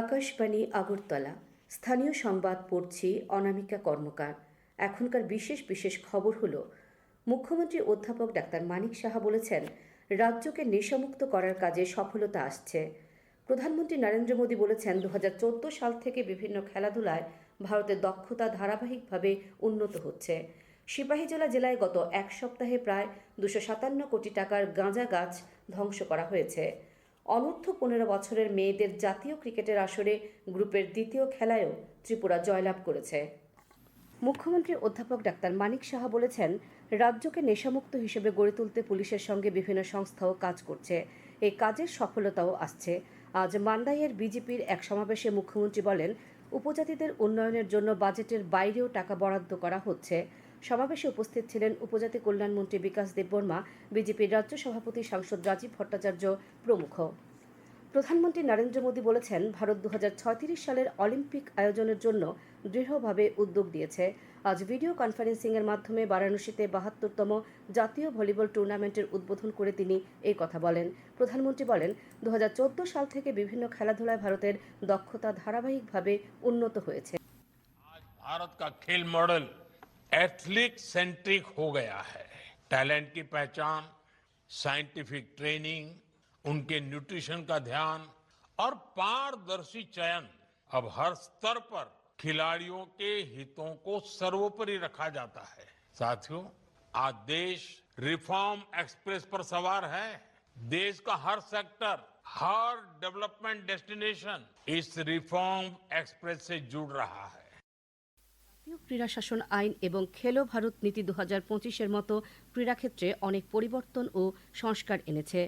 আকাশবাণী আগরতলা। স্থানীয় সংবাদ পড়ছি অনামিকা কর্মকার। এখনকার বিশেষ বিশেষ খবর হল মুখ্যমন্ত্রী অধ্যাপক ডাক্তার মানিক সাহা বলেছেন, রাজ্যকে নেশামুক্ত করার কাজে সফলতা আসছে। প্রধানমন্ত্রী নরেন্দ্র মোদী বলেছেন দু হাজার চোদ্দ সাল থেকে বিভিন্ন খেলাধুলায় ভারতের দক্ষতা ধারাবাহিকভাবে উন্নত হচ্ছে। সিপাহীজলা জেলায় গত এক সপ্তাহে প্রায় দুশো সাতান্ন কোটি টাকার গাঁজা গাছ ধ্বংস করা হয়েছে। অনূর্ধ্ব পনেরো বছরের মেয়েদের জাতীয় ক্রিকেটের আসরে গ্রুপের দ্বিতীয় খেলায়ও ত্রিপুরা জয়লাভ করেছে। মুখ্যমন্ত্রী অধ্যাপক ডাক্তার মানিক সাহা বলেছেন, রাজ্যকে নেশামুক্ত হিসেবে গড়ে তুলতে পুলিশের সঙ্গে বিভিন্ন সংস্থাও কাজ করছে। এই কাজের সফলতাও আসছে। আজ মান্দাইয়ের বিজেপির এক সমাবেশে মুখ্যমন্ত্রী বলেন, উপজাতিদের উন্নয়নের জন্য বাজেটের বাইরেও টাকা বরাদ্দ করা হচ্ছে। সমাবেশে উপস্থিত ছিলেন উপজাতি কল্যাণমন্ত্রী বিকাশ দেববর্মা, বিজেপির রাজ্য সভাপতি সাংসদ রাজীব ভট্টাচার্য প্রমুখ। প্রধানমন্ত্রী নরেন্দ্র মোদী বলেছেন, ভারত দু সালের অলিম্পিক আয়োজনের জন্য দৃঢ়ভাবে উদ্যোগ দিয়েছে। আজ ভিডিও কনফারেন্সিংয়ের মাধ্যমে বারাণসীতে বাহাত্তরতম জাতীয় ভলিবল টুর্নামেন্টের উদ্বোধন করে তিনি এই কথা বলেন। প্রধানমন্ত্রী বলেন দু হাজার চোদ্দ সাল থেকে বিভিন্ন খেলাধুলায় ভারতের দক্ষতা ধারাবাহিকভাবে উন্নত হয়েছে। ভারত কা খেল মডেল एथलिक सेंट्रिक हो गया है। टैलेंट की पहचान, साइंटिफिक ट्रेनिंग, उनके न्यूट्रिशन का ध्यान और पारदर्शी चयन अब हर स्तर पर खिलाड़ियों के हितों को सर्वोपरि रखा जाता है। साथियों, आज देश रिफॉर्म एक्सप्रेस पर सवार है। देश का हर सेक्टर, हर डेवलपमेंट डेस्टिनेशन इस रिफॉर्म एक्सप्रेस से जुड़ रहा है। জাতীয় ক্রীড়া শাসন আইন এবং খেলো ভারত নীতি দু হাজার পঁচিশের মতো ক্রীড়াক্ষেত্রে অনেক পরিবর্তন ও সংস্কার এনেছে।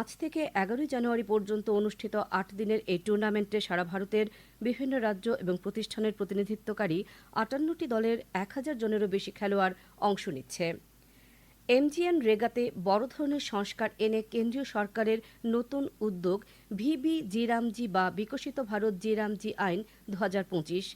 আজ থেকে এগারোই জানুয়ারি পর্যন্ত অনুষ্ঠিত আট দিনের এই টুর্নামেন্টে সারা ভারতের বিভিন্ন রাজ্য এবং প্রতিষ্ঠানের প্রতিনিধিত্বকারী আটান্নটি দলের এক হাজার জনেরও বেশি খেলোয়াড় অংশ নিচ্ছে। এমজিএন রেগাতে বড় ধরনের সংস্কার এনে কেন্দ্রীয় সরকারের নতুন উদ্যোগ ভিবি জিরামজি বা বিকশিত ভারত জিরামজি আইন দু হাজার পঁচিশ।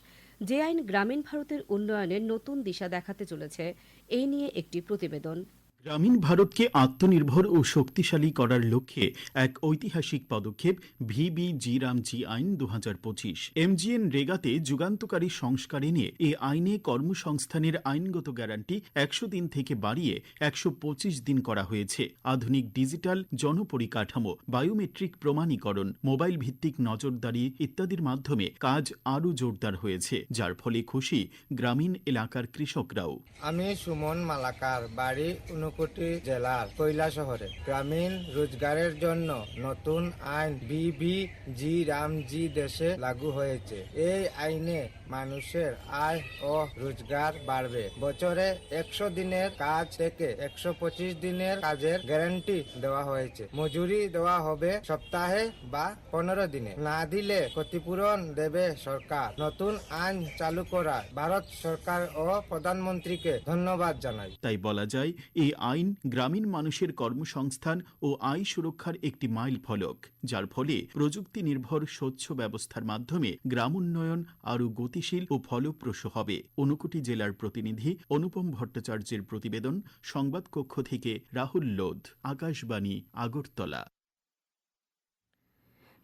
যে আইন গ্রামীণ ভারতের উন্নয়নের নতুন দিশা দেখাতে চলেছে এই নিয়ে একটি প্রতিবেদন। গ্রামীণ ভারতকে আত্মনির্ভর ও শক্তিশালী করার লক্ষ্যে এক ঐতিহাসিক পদক্ষেপ ভিবি জি রামজি আইন দু হাজার পঁচিশ। এমজিএন রেগাতে যুগান্তকারী সংস্কার এনে এ আইনে কর্মসংস্থানের আইনগত গ্যারান্টি একশো দিন থেকে বাড়িয়ে একশো পঁচিশ দিন করা হয়েছে। আধুনিক ডিজিটাল জনপরিকাঠামো, বায়োমেট্রিক প্রমাণীকরণ মোবাইল ভিত্তিক নজরদারি ইত্যাদির মাধ্যমে কাজ আরও জোরদার হয়েছে, যার ফলে খুশি গ্রামীণ এলাকার কৃষকরাও। আমি সুমন মালাকার, বাড়ি ঊনকোটি জেলার কৈলা শহরে। গ্রামীণ রোজগারের জন্য নতুন আইন বিবি জি রামজি দেশে লাগু হয়েছে। এই আইনে মানুষের আয় ও রোজগার বাড়বে। বছরে একশো দিনের কাজ থেকে একশো পঁচিশ দিনের কাজের গ্যারান্টি দেওয়া হয়েছে। মজুরি দেওয়া হবে সপ্তাহে বা পনেরো দিনে। না দিলে ক্ষতিপূরণ দেবে সরকার। নতুন আইন চালু করা ভারত সরকার ও প্রধানমন্ত্রীকে ধন্যবাদ জানাই। তাই বলা যায়, এই আইন গ্রামীণ মানুষের কর্মসংস্থান ও আয় সুরক্ষার একটি মাইল ফলক, যার ফলে প্রযুক্তি নির্ভর স্বচ্ছ ব্যবস্থার মাধ্যমে গ্রাম উন্নয়ন আরও গতিশীল ও ফলপ্রসূ হবে। ঊনকোটি জেলার প্রতিনিধি অনুপম ভট্টাচার্যের প্রতিবেদন সংবাদ কক্ষ থেকে রাহুল লোধ, আকাশবাণী, আগরতলা।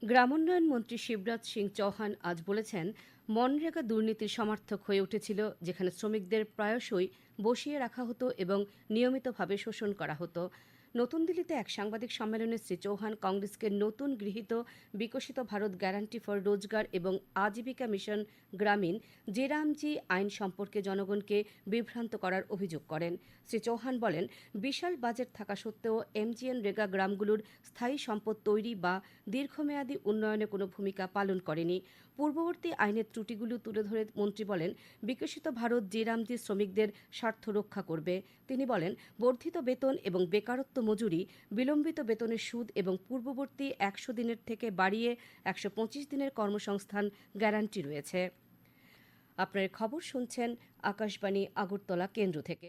গ্রামোন্নয়ন মন্ত্রী শিবরাজ সিং চৌহান আজ বলেছেন মনরেগা দুর্নীতির সমার্থক হয়ে উঠেছিল, যেখানে শ্রমিকদের প্রায়শই বসিয়ে রাখা হতো এবং নিয়মিতভাবে শোষণ করা হতো। নতুন দিল্লিতে এক সাংবাদিক সম্মেলনে শ্রী চৌহান কংগ্রেসকে নতুন গৃহীত বিকশিত ভারত গ্যারান্টি ফর রোজগার এবং আজীবিকা মিশন গ্রামীণ জেরামজি আইন সম্পর্কে জনগণকে বিভ্রান্ত করার অভিযোগ করেন। শ্রী চৌহান বলেন, বিশাল বাজেট থাকা সত্ত্বেও এমজিএন রেগা গ্রামগুলোর স্থায়ী সম্পদ তৈরি বা দীর্ঘমেয়াদী উন্নয়নে কোনো ভূমিকা পালন করেনি। পূর্ববর্তী আইনের ত্রুটিগুলো তুলে ধরে মন্ত্রী বলেন, বিকশিত ভারত জেরামজি শ্রমিকদের স্বার্থ রক্ষা করবে, তিনি বলেন, বর্ধিত বেতন এবং বেকারত্ব মজুরি, বিলম্বিত বেতনের সুদ এবং পূর্ববর্তী একশো দিনের থেকে বাড়িয়ে একশো পঁচিশ দিনের কর্মসংস্থান গ্যারান্টি রয়েছে। আপনার খবর শুনছেন আকাশবাণী আগরতলা কেন্দ্র থেকে।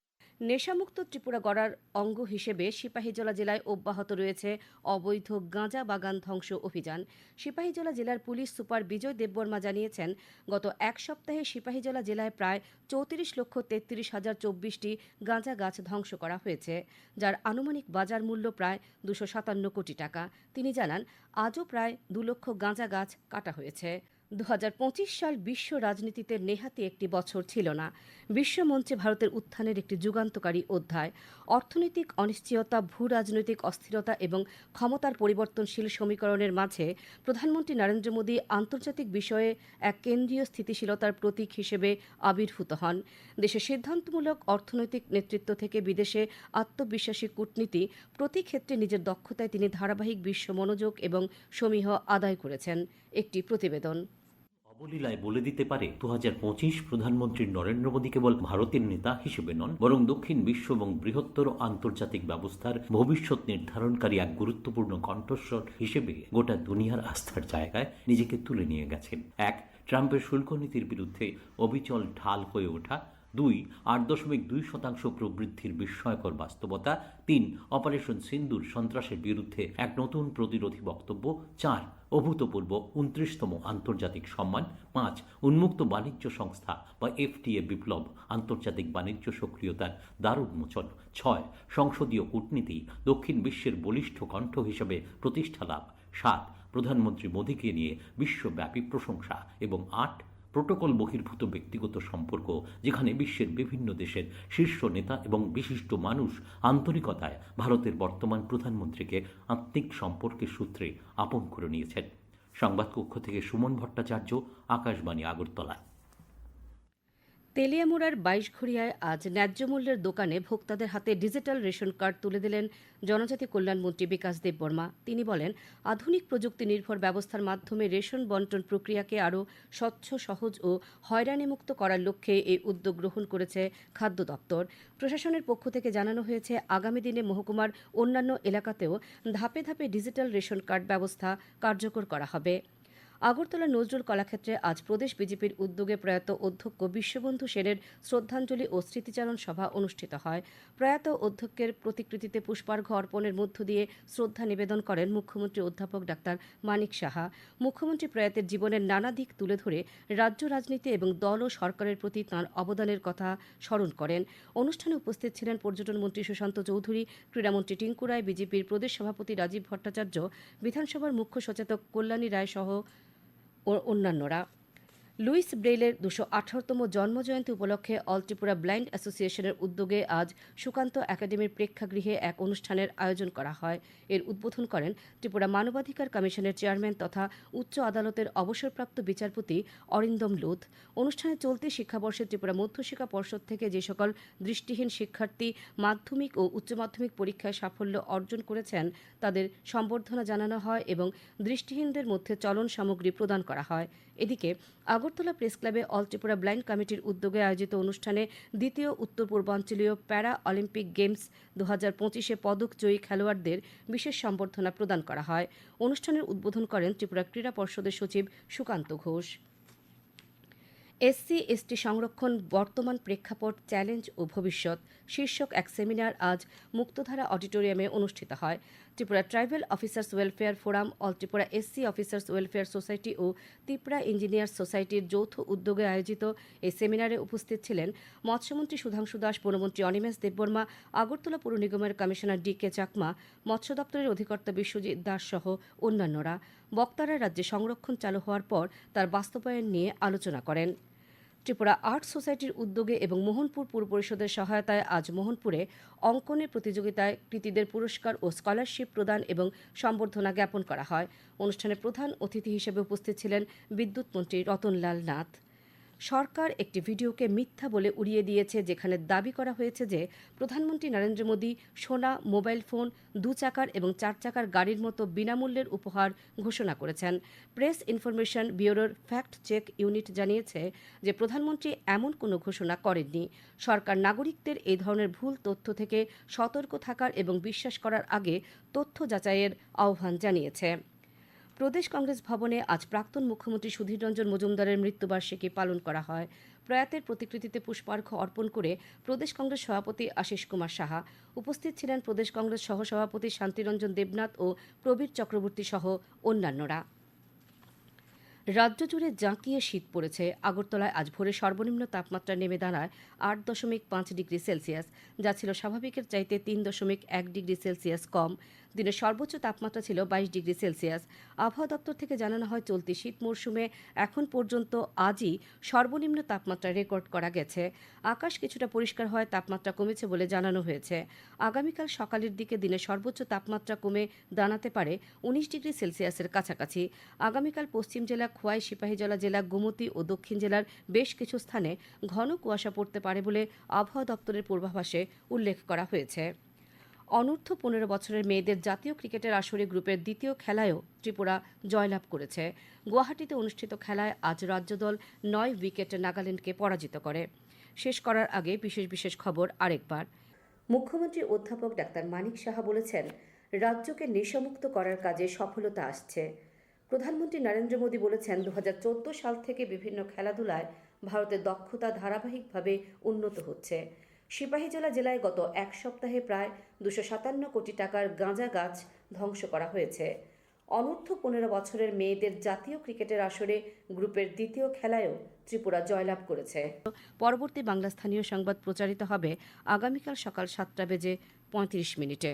নেশামুক্ত ত্রিপুরা গড়ার অঙ্গ হিসেবে সিপাহীজলা জেলায় অব্যাহত রয়েছে অবৈধ গাঁজা বাগান ধ্বংস অভিযান। সিপাহীজলা জেলার পুলিশ সুপার বিজয় দেববর্মা জানিয়েছেন, গত এক সপ্তাহে সিপাহীজলা জেলায় প্রায় চৌত্রিশ লক্ষ তেত্রিশ হাজার চব্বিশটি গাঁজা গাছ ধ্বংস করা হয়েছে, যার আনুমানিক বাজার মূল্য প্রায় দুশো সাতান্ন কোটি টাকা। তিনি জানান, আজও প্রায় দু লক্ষ গাঁজা গাছ কাটা হয়েছে। দু হাজার পঁচিশ সাল বিশ্ব রাজনীতিতে নেহাতি একটি বছর ছিল না। বিশ্বমঞ্চে ভারতের উত্থানের একটি যুগান্তকারী অধ্যায়, অর্থনৈতিক অনিশ্চয়তা, ভূ রাজনৈতিক অস্থিরতা এবং ক্ষমতার পরিবর্তনশীল সমীকরণের মাঝে প্রধানমন্ত্রী নরেন্দ্র মোদী আন্তর্জাতিক বিষয়ে এক কেন্দ্রীয় স্থিতিশীলতার প্রতীক হিসেবে আবির্ভূত হন। দেশের সিদ্ধান্তমূলক অর্থনৈতিক নেতৃত্ব থেকে বিদেশে আত্মবিশ্বাসী কূটনীতি প্রতি ক্ষেত্রে নিজের দক্ষতায় তিনি ধারাবাহিক বিশ্ব মনোযোগ এবং সমীহ আদায় করেছেন। একটি প্রতিবেদন। অবলীলায় বলে দিতে পারে দু প্রধানমন্ত্রী নরেন্দ্র মোদী কেবল ভারতের নেতা হিসেবে নন, বরং দক্ষিণ বিশ্ব এবং বৃহত্তর আন্তর্জাতিক ব্যবস্থার ভবিষ্যৎ নির্ধারণকারী এক গুরুত্বপূর্ণ কণ্ঠস্বর হিসেবে গোটা দুনিয়ার আস্থার জায়গায় নিজেকে তুলে নিয়ে গেছেন। এক, ট্রাম্পের শুল্ক নীতির বিরুদ্ধে অবিচল ঢাল হয়ে ওঠা দুই, আট দশমিক দুই শতাংশ প্রবৃদ্ধির বিস্ময়কর বাস্তবতা, তিন, অপারেশন সিন্দুর সন্ত্রাসের বিরুদ্ধে এক নতুন প্রতিরোধী বক্তব্য, চার, অভূতপূর্ব উনত্রিশতম আন্তর্জাতিক সম্মান, পাঁচ, উন্মুক্ত বাণিজ্য সংস্থা বা এফটিএ বিপ্লব, আন্তর্জাতিক বাণিজ্য সক্রিয়তার দারুণমোচন, ছয়, সংসদীয় কূটনীতি, দক্ষিণ বিশ্বের বলিষ্ঠ কণ্ঠ হিসেবে প্রতিষ্ঠা লাভ, সাত, প্রধানমন্ত্রী মোদীকে নিয়ে বিশ্বব্যাপী প্রশংসা এবং আট প্রোটোকল বহির্ভূত ব্যক্তিগত সম্পর্ক, যেখানে বিশ্বের বিভিন্ন দেশের শীর্ষ নেতা এবং বিশিষ্ট মানুষ আন্তরিকতায় ভারতের বর্তমান প্রধানমন্ত্রীকে আত্মিক সম্পর্কের সূত্রে আপন করে নিয়েছেন। সংবাদ কক্ষ থেকে সুমন ভট্টাচার্য, আকাশবাণী আগরতলা তেলিয়ামুড়ার বাইশঘড়িয়ায় আজ ন্যায্য মূল্যের দোকানে ভোক্তাদের হাতে ডিজিটাল রেশন কার্ড তুলে দিলেন জনজাতি কল্যাণমন্ত্রী বিকাশ দেববর্মা। তিনি বলেন, আধুনিক প্রযুক্তি নির্ভর ব্যবস্থার মাধ্যমে রেশন বন্টন প্রক্রিয়াকে আরও স্বচ্ছ, সহজ ও হয়রানিমুক্ত করার লক্ষ্যে এই উদ্যোগ গ্রহণ করেছে খাদ্য দপ্তর। প্রশাসনের পক্ষ থেকে জানানো হয়েছে, আগামী দিনে মহকুমার অন্যান্য এলাকাতেও ধাপে ধাপে ডিজিটাল রেশন কার্ড ব্যবস্থা কার্যকর করা হবে। আগরতলা নজরুল কলাক্ষেত্রে আজ প্রদেশ বিজেপির উদ্যোগে প্রয়াত অধ্যক্ষ বিশ্ববন্ধু সেনের শ্রদ্ধাঞ্জলি ও স্মৃতিচারণ সভা অনুষ্ঠিত হয়। প্রয়াত অধ্যক্ষের প্রতিকৃতিতে পুষ্পার্ঘ অর্পণের মধ্য দিয়ে শ্রদ্ধা নিবেদন করেন মুখ্যমন্ত্রী অধ্যাপক ডাক্তার মানিক সাহা। মুখ্যমন্ত্রী প্রয়াতের জীবনের নানা দিক তুলে ধরে রাজ্য রাজনীতি এবং দল ও সরকারের প্রতি তাঁর অবদানের কথা স্মরণ করেন। অনুষ্ঠানে উপস্থিত ছিলেন পর্যটন মন্ত্রী সুশান্ত চৌধুরী, ক্রীড়ামন্ত্রী টিঙ্কু রায়, বিজেপির প্রদেশ সভাপতি রাজীব ভট্টাচার্য, বিধানসভার মুখ্য সচেতক কল্যাণী রায় সহ অন্যান্যরা লুইস ব্রেইলের দুশো আঠারোতম জন্মজয়ন্তী উপলক্ষে অল ত্রিপুরা ব্লাইন্ড অ্যাসোসিয়েশনের উদ্যোগে আজ সুকান্ত একাডেমির প্রেক্ষাগৃহে এক অনুষ্ঠানের আয়োজন করা হয়। এর উদ্বোধন করেন ত্রিপুরা মানবাধিকার কমিশনের চেয়ারম্যান তথা উচ্চ আদালতের অবসরপ্রাপ্ত বিচারপতি অরিন্দম লুথ। অনুষ্ঠানে চলতি শিক্ষাবর্ষে ত্রিপুরা মধ্যশিক্ষা পর্ষদ থেকে যে সকল দৃষ্টিহীন শিক্ষার্থী মাধ্যমিক ও উচ্চ মাধ্যমিক পরীক্ষায় সাফল্য অর্জন করেছেন, তাদের সম্বর্ধনা জানানো হয় এবং দৃষ্টিহীনদের মধ্যে চলন সামগ্রী প্রদান করা হয়। এদিকে আগরতলা প্রেস ক্লাবে অল ত্রিপুরা ব্লাইন্ড কমিটির উদ্যোগে আয়োজিত অনুষ্ঠানে দ্বিতীয় উত্তর পূর্বাঞ্চলীয় প্যারা অলিম্পিক গেমস দু হাজার পঁচিশে পদক জয়ী খেলোয়াড়দের বিশেষ সম্বর্ধনা প্রদান করা হয়। অনুষ্ঠানের উদ্বোধন করেন ত্রিপুরা ক্রীড়া পর্ষদের সচিব সুকান্ত ঘোষ। এসসি এসটি সংরক্ষণ বর্তমান প্রেক্ষাপট চ্যালেঞ্জ ও ভবিষ্যৎ শীর্ষক এক সেমিনার আজ মুক্তধারা অডিটোরিয়ামে অনুষ্ঠিত হয়। Tripura tribal officers welfare forum, all Tripura SC officers welfare society ও ত্রিপুরা ইঞ্জিনিয়ার সোসাইটির যৌথ উদ্যোগে আয়োজিত এই সেমিনারে উপস্থিত ছিলেন মৎস্যমন্ত্রী সুধাংশু দাস, বনমন্ত্রী অনিমেষ দেববর্মা, আগরতলা পুর নিগমের কমিশনার ডি কে চাকমা, মৎস্য দপ্তরের অধিকর্তা বিশ্বজিৎ দাস সহ অন্যান্যরা। বক্তারা রাজ্যে সংরক্ষণ চালু হওয়ার পর তার বাস্তবায়ন নিয়ে আলোচনা করেন। ত্রিপুরা আর্ট সোসাইটির উদ্যোগে এবং মোহনপুর পুর পরিষদের সহায়তায় আজ মোহনপুরে অঙ্কনের প্রতিযোগিতায় কৃতীদের পুরস্কার ও স্কলারশিপ প্রদান এবং সম্বর্ধনা জ্ঞাপন করা হয়। অনুষ্ঠানে প্রধান অতিথি হিসেবে উপস্থিত ছিলেন বিদ্যুৎ মন্ত্রী রতনলাল নাথ। সরকার একটি ভিডিওকে মিথ্যা বলে উড়িয়ে দিয়েছে, যেখানে দাবি করা হয়েছে যে প্রধানমন্ত্রী নরেন্দ্র মোদী সোনা, মোবাইল ফোন, দু চাকার এবং চার চাকার গাড়ির মতো বিনামূল্যের উপহার ঘোষণা করেছেন। প্রেস ইনফরমেশন ব্যুরোর ফ্যাক্ট চেক ইউনিট জানিয়েছে যে প্রধানমন্ত্রী এমন কোনো ঘোষণা করেননি। সরকার নাগরিকদের এই ধরনের ভুল তথ্য থেকে সতর্ক থাকার এবং বিশ্বাস করার আগে তথ্য যাচাইয়ের আহ্বান জানিয়েছে। প্রদেশ কংগ্রেস ভবনে আজ প্রাক্তন মুখ্যমন্ত্রী সুধীর রঞ্জন মজুমদারের মৃত্যুবার্ষিকী পালন করা হয়। প্রয়াতের প্রতিকৃতিতে পুষ্পার্ঘ অর্পণ করে প্রদেশ কংগ্রেস সভাপতি আশিস কুমার সাহা, উপস্থিত ছিলেন প্রদেশ কংগ্রেস সহসভাপতি শান্তিরঞ্জন দেবনাথ ও প্রবীর চক্রবর্তী সহ অন্যান্যরা। রাজ্য জুড়ে জাঁকিয়ে শীত পড়েছে। আগরতলায় আজ ভোরে সর্বনিম্ন তাপমাত্রা নেমে দাঁড়ায় আট দশমিক পাঁচ ডিগ্রি সেলসিয়াস, যা ছিল স্বাভাবিকের চাইতে তিন দশমিক এক ডিগ্রি সেলসিয়াস কম। দিনের সর্বোচ্চ তাপমাত্রা ছিল বাইশ ডিগ্রি সেলসিয়াস। আবহাওয়া দপ্তর থেকে জানানো হয়, চলতি শীত মরশুমে এখন পর্যন্ত আজই সর্বনিম্ন তাপমাত্রা রেকর্ড করা গেছে। আকাশ কিছুটা পরিষ্কার হয় তাপমাত্রা কমেছে বলে জানানো হয়েছে। আগামীকাল সকালের দিকে দিনের সর্বোচ্চ তাপমাত্রা কমে দাঁড়াতে পারে উনিশ ডিগ্রি সেলসিয়াসের কাছাকাছি। আগামীকাল পশ্চিম জেলা খোয়াই, সিপাহীজলা জেলা, গোমতী ও দক্ষিণ জেলার বেশ কিছু স্থানে ঘন কুয়াশা পড়তে পারে বলে আবহাওয়া দপ্তরের পূর্বাভাসে উল্লেখ করা হয়েছে। অনূর্ধ্ব পনেরো বছরের মেয়েদের জাতীয় ক্রিকেটের আসরে গ্রুপের দ্বিতীয় খেলায়ও ত্রিপুরা জয়লাভ করেছে। গুয়াহাটিতে অনুষ্ঠিত খেলায় আজ রাজ্য দল নয় উইকেটে নাগাল্যান্ডকে পরাজিত করে। শেষ করার আগে বিশেষ বিশেষ খবর আরেকবার। মুখ্যমন্ত্রী অধ্যাপক ডাক্তার মানিক সাহা বলেছেন, রাজ্যকে নেশামুক্ত করার কাজে সফলতা আসছে। প্রধানমন্ত্রী নরেন্দ্র মোদী বলেছেন দু হাজার চোদ্দ সাল থেকে বিভিন্ন খেলাধুলায় ভারতের দক্ষতা ধারাবাহিকভাবে উন্নত হচ্ছে। সিপাহীজলা জেলায় গত এক সপ্তাহে প্রায় দুশো সাতান্ন কোটি টাকার গাঁজা গাছ ধ্বংস করা হয়েছে। অনূর্ধ্ব পনেরো বছরের মেয়েদের জাতীয় ক্রিকেটের আসরে গ্রুপের দ্বিতীয় খেলায়ও ত্রিপুরা জয়লাভ করেছে। পরবর্তী বাংলা স্থানীয় সংবাদ প্রচারিত হবে আগামীকাল সকাল সাতটা বেজে পঁয়ত্রিশ মিনিটে।